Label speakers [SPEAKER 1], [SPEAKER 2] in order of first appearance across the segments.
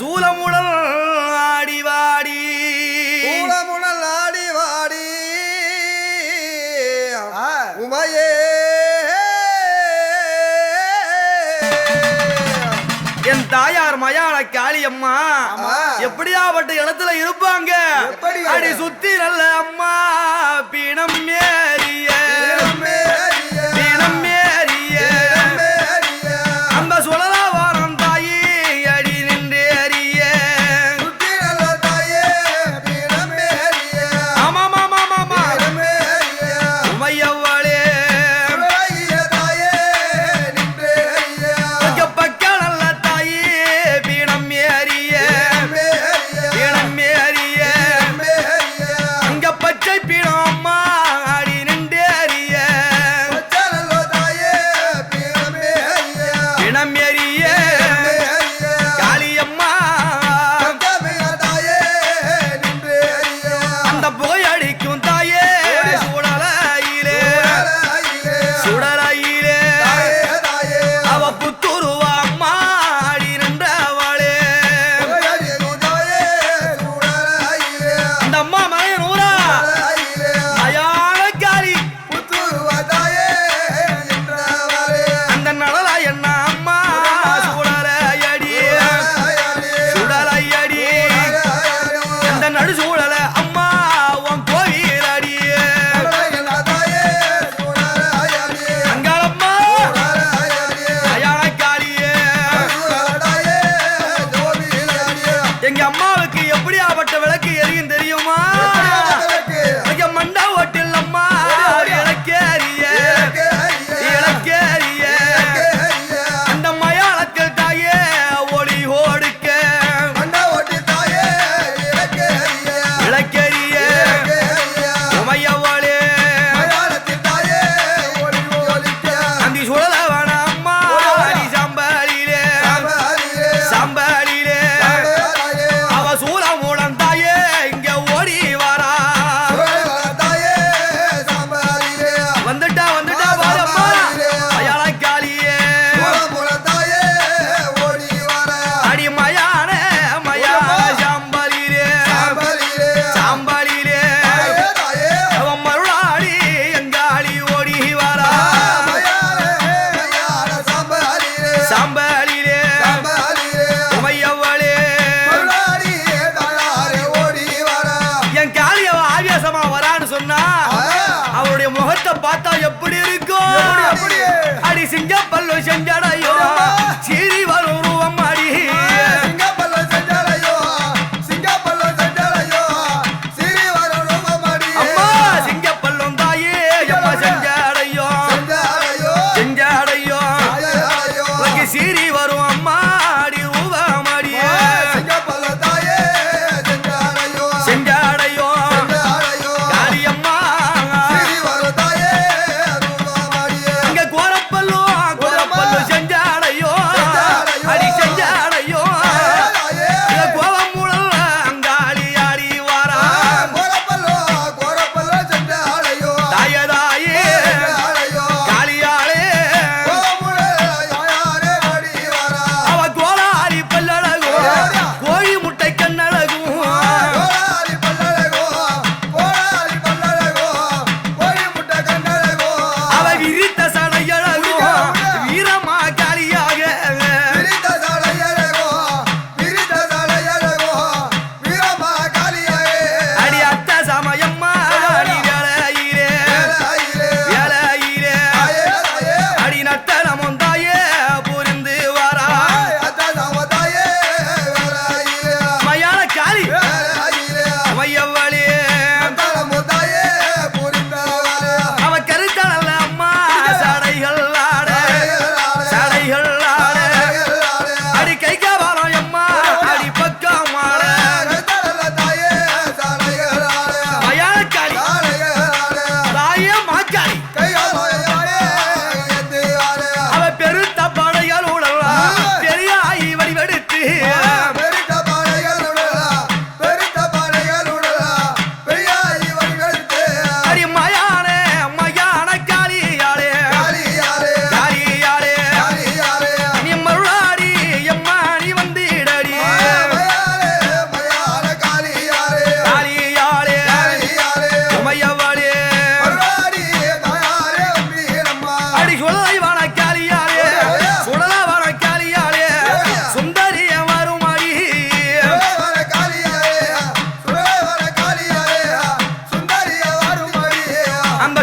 [SPEAKER 1] சூலமுடல் ஆடிவாடி. சூலமுடல் ஆடி
[SPEAKER 2] உமையே.
[SPEAKER 1] என் தாயார் மயான காளியம்மா. எப்படியாப்பட்ட இடத்துல இருப்பாங்க? அப்படி சுத்தி நல்ல அம்மா பிணம் ஏறிய சாம்பலிலே உமையவளே ஓடி வர. என் காளியவ ஆவேசமா வரான்னு சொன்னா அவருடைய முகத்தை பார்த்தா எப்படி இருக்கும்? அடி சிங்க பல்லு செஞ்சான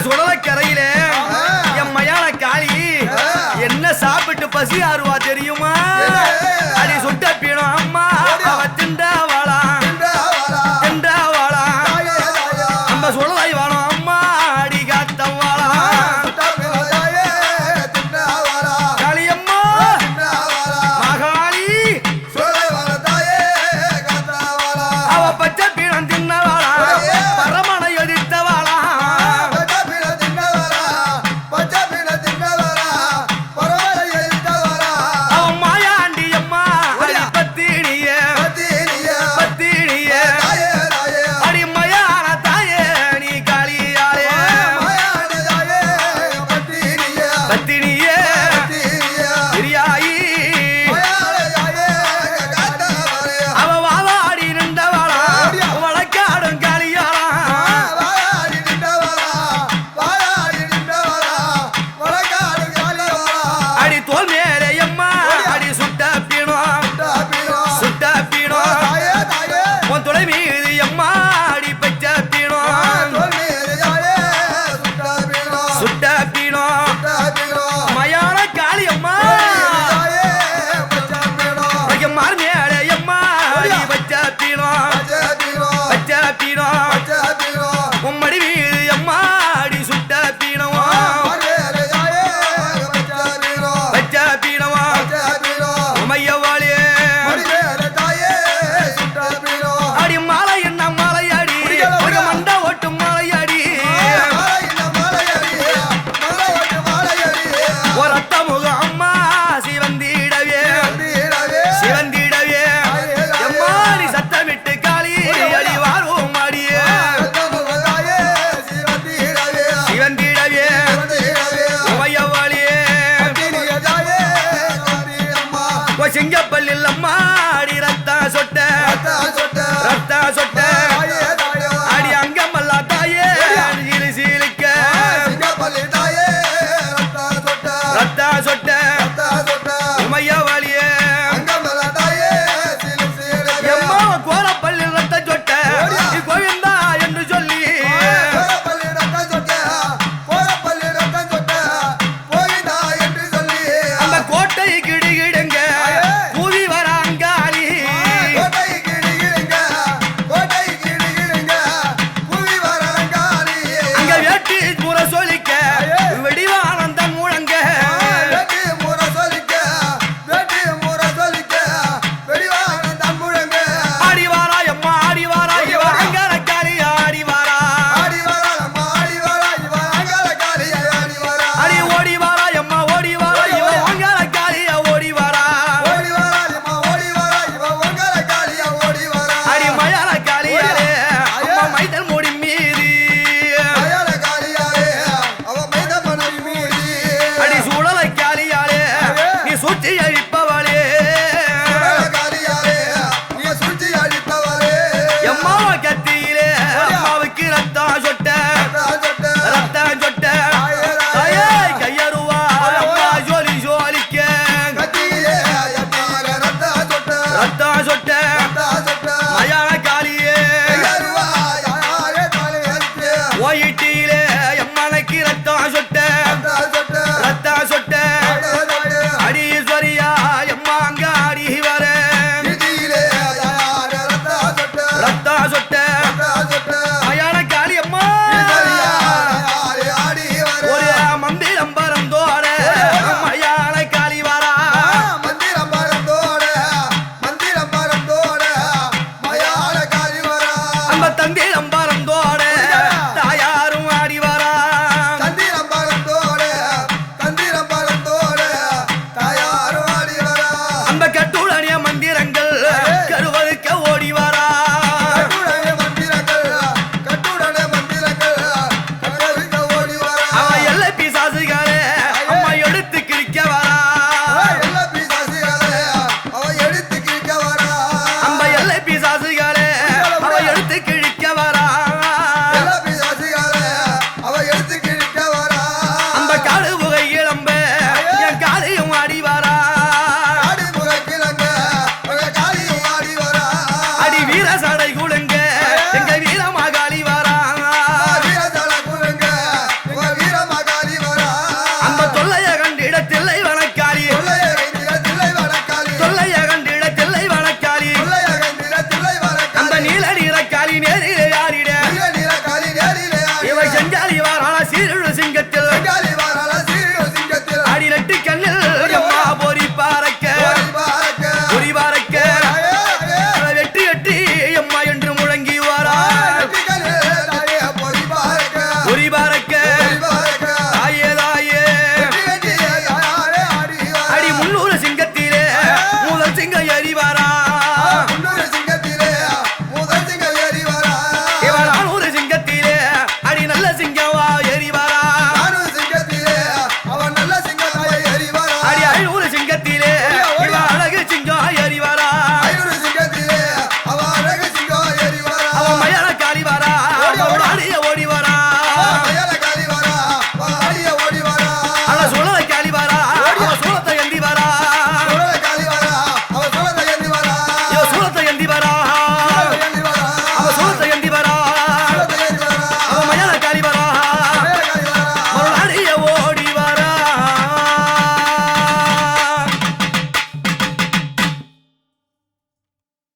[SPEAKER 1] சுடல கரையில என் மயான காளி என்ன சாப்பிட்டு பசி ஆறுவா தெரியுமா